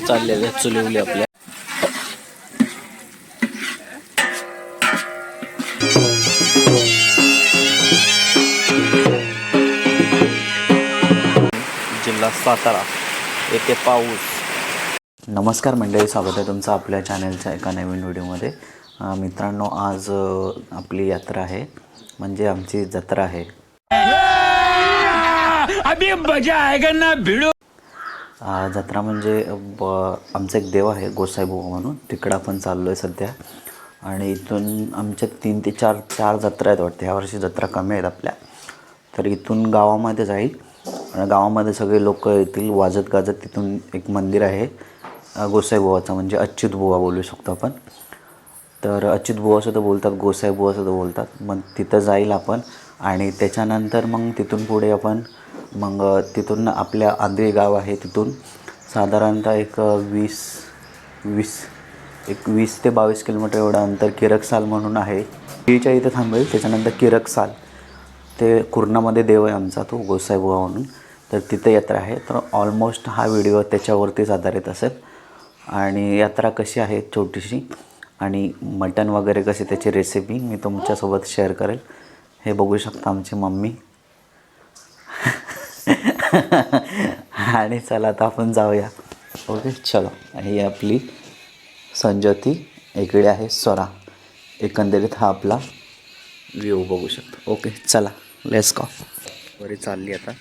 भाकरी चाललेल्या आहेत चुलिवली आपल्या जिल्हा सातारा येथे पाऊस. नमस्कार मंडळी स्वागत आहे तुमचं आपल्या चॅनलच्या एका नवीन व्हिडिओमध्ये. मित्रांनो आज आपली यात्रा आहे. म्हणजे आमची जत्रा आहे. अभी मजा आएगा ना भिड़ो. जत्रा म्हणजे ब आमचं एक देव आहे गोसाईबुवा म्हणून. तिकडं आपण चाललो आहे सध्या. आणि इथून आमच्या तीन ते चार चार जत्रा आहेत वाटते. ह्या वर्षी जत्रा कमी आहेत आपल्या. तर इथून गावामध्ये जाईल. आणि गावामध्ये सगळे लोक येतील वाजत गाजत तिथून एक मंदिर आहे. गोसाईबुवाचं म्हणजे अच्युत बुवा बोलू शकतो आपण. तर अच्युत बुवा सुद्धा बोलतात गोसाईबुवा सुद्धा बोलतात. मग तिथं जाईल आपण. आणि त्याच्यानंतर मग तिथून पुढे आपण मग तिथून आपल्या आंधळी गाव आहे तिथून. साधारणतः एक वीस वीस एक वीस ते बावीस किलोमीटर एवढं अंतर किरकसाल म्हणून आहे. टीच्या इथं थांबेल त्याच्यानंतर किरकसाल ते कुर्णामध्ये देव आहे आमचा तो गोसाईबुवा म्हणून तर तिथे यात्रा आहे. तर ऑलमोस्ट हा व्हिडिओ त्याच्यावरतीच आधारित असेल. आणि यात्रा कशी आहे छोटीशी आणि मटण वगैरे कशी त्याची रेसिपी मी तुमच्यासोबत शेअर करेल. हे बघू शकता आमची मम्मी. आणि चला आता आपण जाऊया. ओके चलो. ही आपली संजती इकडे आहे स्वरा. एकंदरीत हा आपला व्ह्यू बघू शकतो. ओके चला. लेस का वरी चालली आता.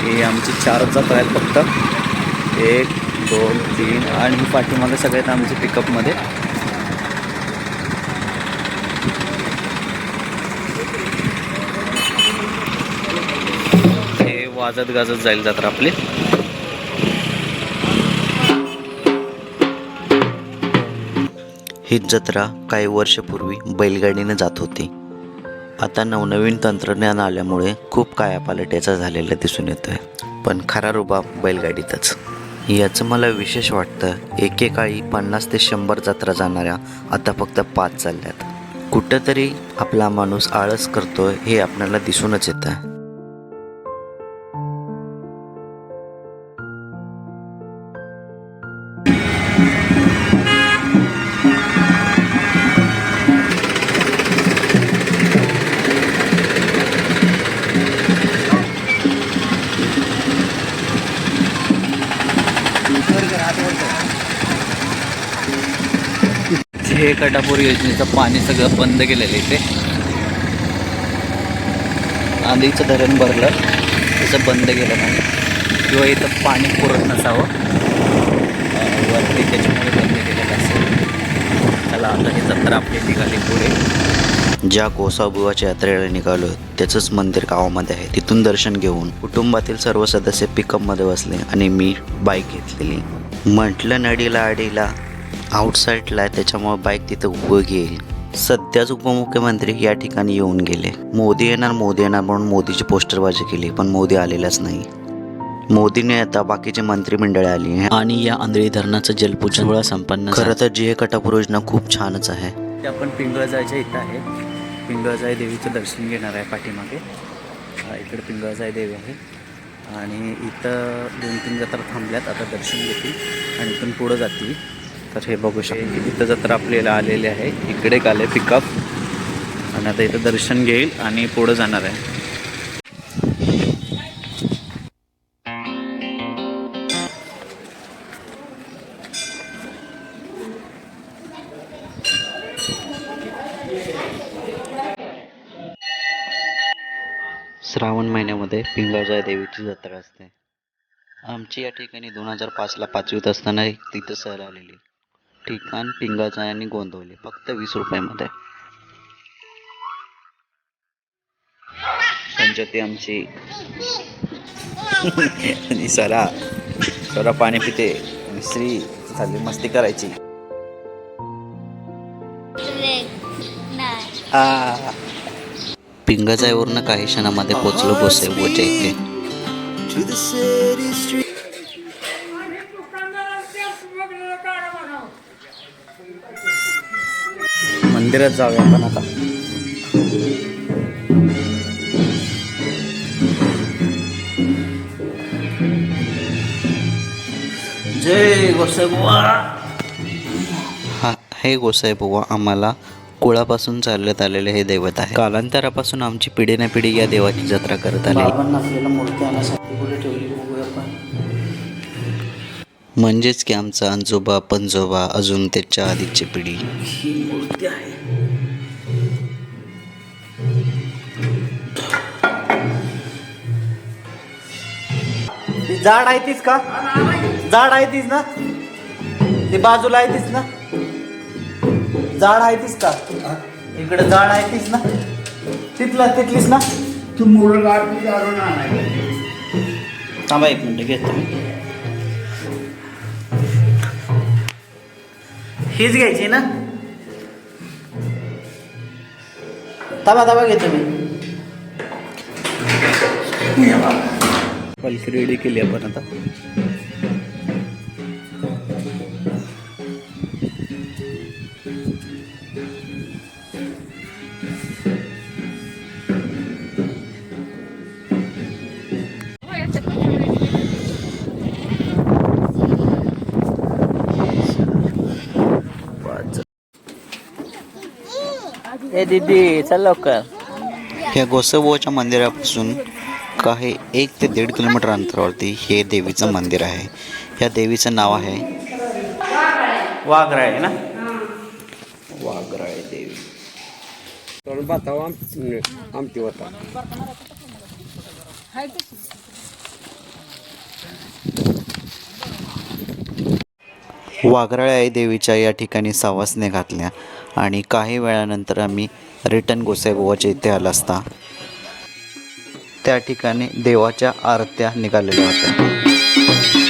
हे आमची चार जत्रा आहेत फक्त एक दोन तीन आणि पाठीमागे सगळ्यात आमचे पिकअपमध्ये हे वाजत गाजत जाईल जत्रा आपली. ही जत्रा काही वर्षपूर्वी बैलगाडीने जात होती. आता नवनवीन तंत्रज्ञान आल्यामुळे खूप कायापालट्याचा झालेला दिसून येतोय. पण खरा रुबाब बैलगाडीतच. याचं मला विशेष वाटतं एकेकाळी पन्नास ते शंभर जत्रा जाणाऱ्या आता फक्त पाच चालल्यात. कुठंतरी आपला माणूस आळस करतोय हे आपल्याला दिसूनच येतं कटापूर योजनेचं पाणी सगळं बंद केलेलं इथे. आधीचं धरण भरलं त्याचं बंद केलं नाही. किंवा इथं पाणी पुरत नसावं. वरती त्याच्यामुळे बंद केलेलं असेल. चला आता ही जत्रा आपली निघाली पुढे. ज्या कोसाबुवाच्या यात्रेला निघालो त्याचंच मंदिर गावामध्ये आहे. तिथून दर्शन घेऊन कुटुंबातील सर्व सदस्य पिकअपमध्ये बसले आणि मी बाईक घेतलेली. म्हटलं नडीला अडीला आउटसाईडला आहे त्याच्यामुळे बाईक तिथं उभं घेईल. सध्याच उपमुख्यमंत्री या ठिकाणी येऊन गेले. मोदी येणार मोदी येणार म्हणून मोदीची पोस्टरबाजी केली पण मोदी आलेलाच नाही. मोदीने आता बाकीचे मंत्रिमंडळ आली आहे आणि या आंधळी धरणाचं जलपूजन सोहळा संपन्न खरं तर जी हे कटापूर योजना खूप छानच आहे. आपण पिंगळजायच्या इथं आहे. पिंगळजाई देवीचं दर्शन घेणार आहे पाठीमागे. इकडे पिंगळजाई देवी आहे. आणि इथं दोन तीन जत्रा थांबल्यात आता दर्शन घेतील आणि इथून पुढं जातील. तर हे बघू शकतो इथं जत्रा आपल्याला आलेली आहे. इकडे एक आले पिकअप आणि आता इथं दर्शन घेईल आणि पुढं जाणार आहे. श्रावण महिन्यामध्ये पिंगळजाय देवीची जत्रा असते. आमची या ठिकाणी दोन हजार पाचला पाचवीत असताना तिथं सहल आलेली. ठिकाण पिंगाचा आणि गोंदवली फक्त वीस रुपयामध्ये. संजती आमची. आणि सरा सरा पाणी पिते. आणि श्री मस्ती करायची. आ. काही क्षणामध्ये पोचलो बोसे बोचे इथे मंदिरात जाऊया आपण आता. जय हा हे गोसाईबुवा आम्हाला कुळापासून चालत आलेले हे दैवत आहे कालांतरापासून आमची पिढी ना पिढी या देवाची जत्रा करत आली बाबांना आपल्याला मूर्ती आणण्यासाठी कुठे ठेवली बघूया आपण. म्हणजेच की आमचा आजोबा पणजोबा अजून त्याच्या आधीची पिढी. ही मूर्ती आहे. जाड आहे तीच का? जाड आहे तीच ना? ती बाजूला आहे तीच ना? जाड आहे तीच का इकडे जाड आहे तीच ना? तिथला तिथलीच ना? तू आणायचं थांबा एक मिनिट घेतो मी. हीच घ्यायची ना? थांबा थांबा घेतो मी. पालखी रेडी केली आपण आता. ए दीदी चल लवकर. या गोसाईबुवाच्या मंदिरापासून काही एक ते दीड किलोमीटर अंतरावरती हे देवीचं मंदिर आहे. या देवीचं नाव आहे वाघराळे ना? वाघराळे देवी. आमची होता वाघराळे आई देवीच्या या ठिकाणी सवासने घातल्या आणि काही वेळानंतर आम्ही रिटर्न गोसाईबुवाच्या इथे आला असता. त्या ठिकाणी देवाच्या आरत्या निघालेल्या होत्या.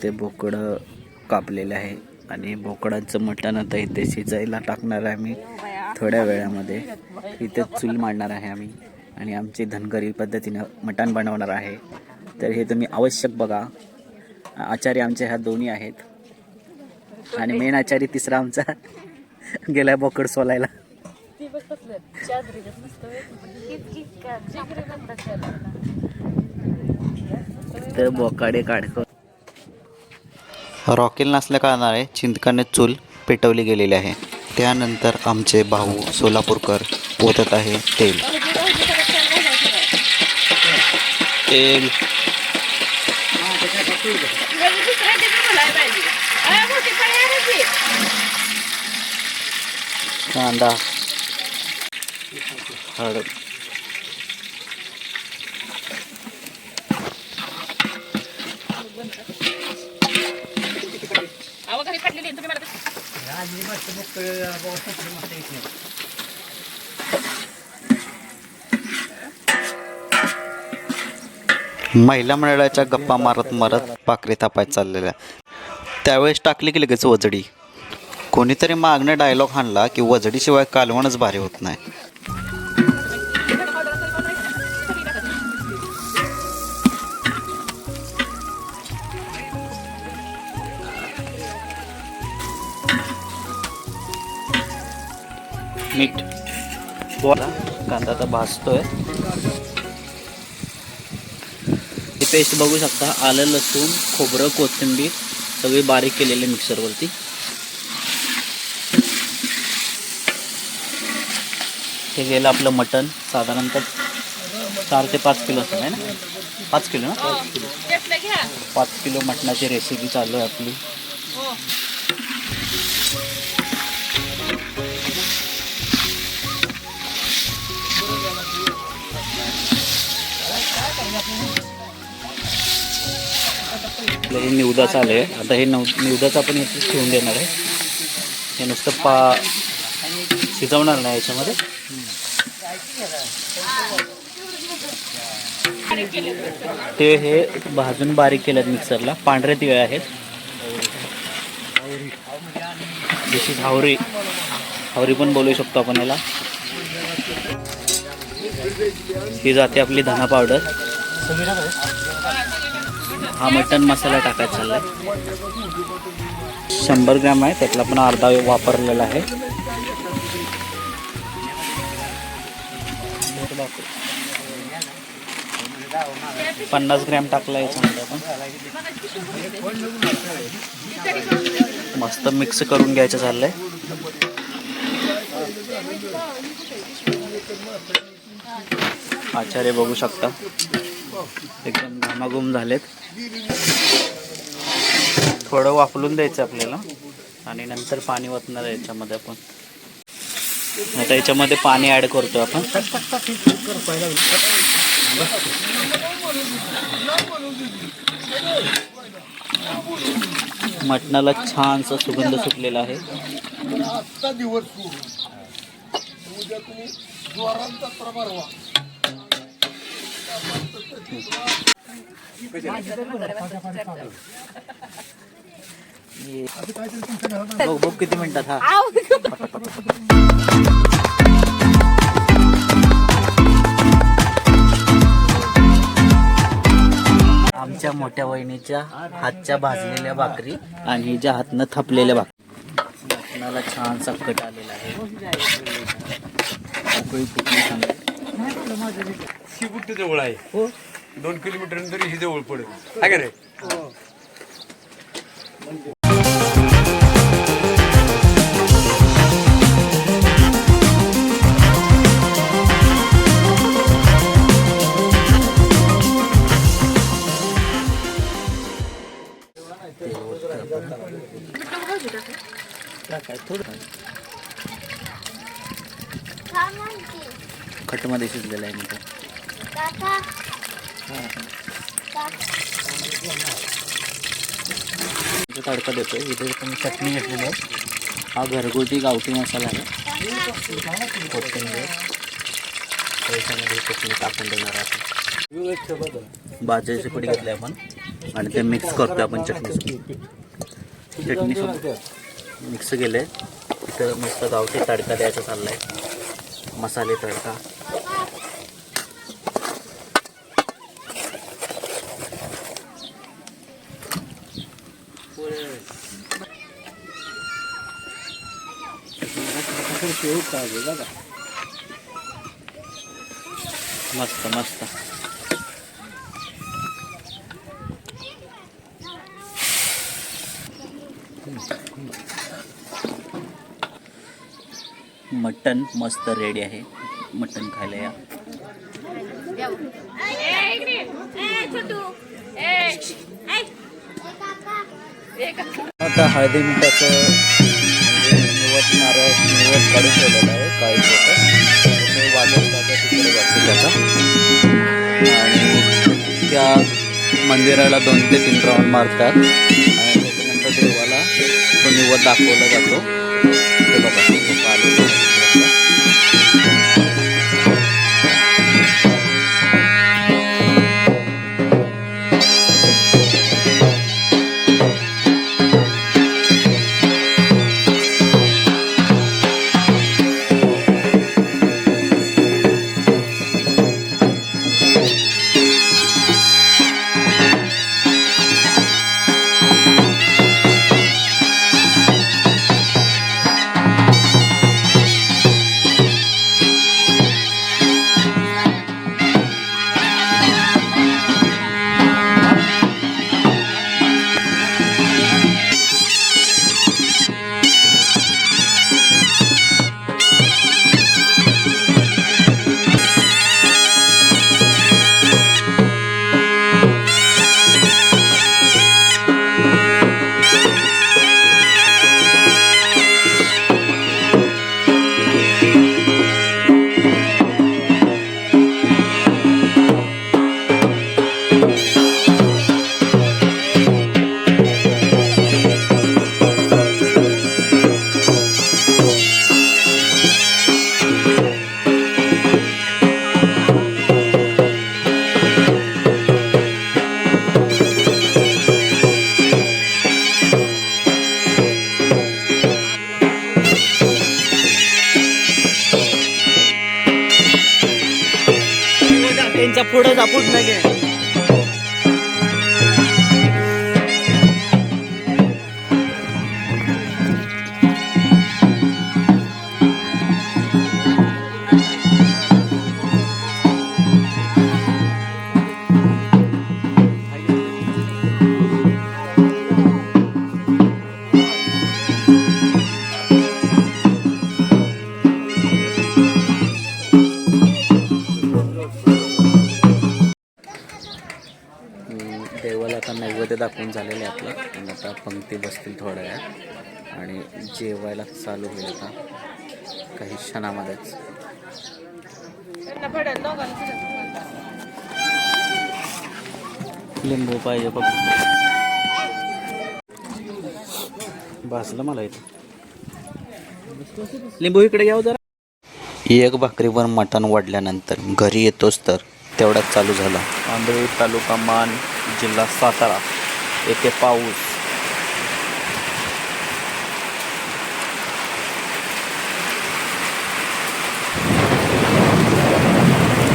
इथे बोकडं कापलेलं आहे. आणि बोकडाचं मटण आता इथे शिजायला टाकणार आहे आम्ही थोड्या वेळामध्ये. इथे चूल मांडणार आहे आम्ही. आणि आमची धनगरी पद्धतीनं मटण बनवणार आहे. तर हे तुम्ही आवश्यक बघा. आचार्य आमचे ह्या दोन्ही आहेत. आणि मेन आचार्य तिसरा आमचा. गेलाय बोकड सोलायला. तर बोकाडे काढतो रॉकेल नसल्या कारणाने चिंतकाने चूल पेटवली गेलेली आहे. त्यानंतर आमचे भाऊ सोलापूरकर ओतत आहे तेल. तेल. कांदा. हळद. महिला मंडळाच्या गप्पा मारत मारत पाकरी तापायत चाललेल्या. त्यावेळेस टाकली की लगेच वजडी. कोणीतरी मागणं डायलॉग हाणला की वजडीशिवाय कालवणच भारी होत नाही. मीठ बोला कांदा आता भाजतोय. ही पेस्ट बघू शकता आलं लसूण खोबरं कोथिंबीर सगळी बारीक केलेले मिक्सरवरती. हे गेलं आपलं मटण साधारणतः चार ते पाच किलो असं आहे ना? पाच किलो ना? पाच किलो. मटणाची रेसिपी चालू आहे आपली. आपलं हे निवदाचं आलं आहे. आता हे नव निवदाचं आपण इथे ठेवून देणार आहे. हे नुसतं पा शिजवणार नाही याच्यामध्ये. ते हे भाजून बारीक केलं मिक्सरला. पांढरे तिळे आहेत. दिस इज हावरी हावरी पण बोलू शकतो आपण याला. ही जाते आपली धना पावडर. हा मटन मसाला टाकायचा चाललाय. शंभर ग्रॅम आहे त्यातला पण अर्धा वापरलेला आहे. पन्नास ग्रॅम टाकला याच्यामध्ये आपण मस्त मिक्स करून घ्यायचं चाललंय. आचार्य बघू शकता. एकदम घामाघूम झालेत. थोडं वाफलून द्यायचं आपल्याला. आणि नंतर पाणी ओतणार आहे याच्यामध्ये आपण. आता याच्यामध्ये पाणी ॲड करतो आपण. मटणाला छानसा सुगंध सुटलेला आहे. बघ बघ किती मिनिटात हा. आमच्या मोठ्या वहिनीच्या हातच्या भाजलेल्या भाकरी आणि हिच्या हातनं थापलेल्या भाकरी. छानसा कट आलेला आहे. ही कुठे जवळ आहे. हो. दोन किलोमीटर तरी ही जवळ पडेल आहे का रे तडका देतो इथे तुम्ही चटणी घेतलेली आहे. हा घरगुती गावठी मसाला आहे. कोथिंबीर. त्याच्यामध्ये चटणी टाकून देणार आपण बाजरीची पुडी घेतली आपण. आणि ते मिक्स करतो आपण चटणी चटणी मिक्स केलं आहे इथं मस्त गावठी तडका द्यायचा चाललाय. मसाले तडका. मस्त मस्त. मटन मस्त रेडी आहे. मटन खायला या. आता हळदी मिठाचं म्हणजे नारळ निवत काढून ठेवलेलं आहे काही लोक ते वाजत वाजत तिकडे जाते त्याचा आणि त्या मंदिराला दोन ते तीन राऊंड मारतात. आणि त्याच्यानंतर देवाला तो निवड दाखवला जातो. त्यांच्या पुढं जापून नाही नैवेद्य दाखवून झालेले आपलं. आणि आता पंक्ती बसतील थोड्या वेळात. आणि जेवायला चालू होईल आता. काही क्षणामध्येच. लिंबू पाहिजे बघ. भाजलं मला इथं. लिंबू इकडे घ्यावं जरा. एक भाकरीवर मटण वाढल्यानंतर घरी येतोच तर तेवढाच चालू झाला. आंधळी तालुका मान. जिल्हा सातारा येथे पाऊस।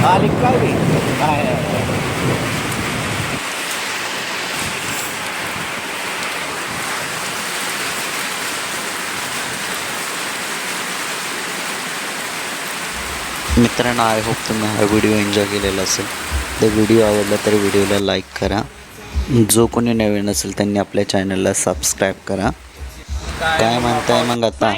आली काय मित्रांनो आय होप तुम्ही हा व्हिडिओ एन्जॉय केलेला असेल. तर व्हिडिओ आवडला तर व्हिडिओला लाईक करा. जो कोणी नवीन असेल त्यांनी आपल्या चॅनलला सबस्क्राईब करा. काय म्हणताय मग आता?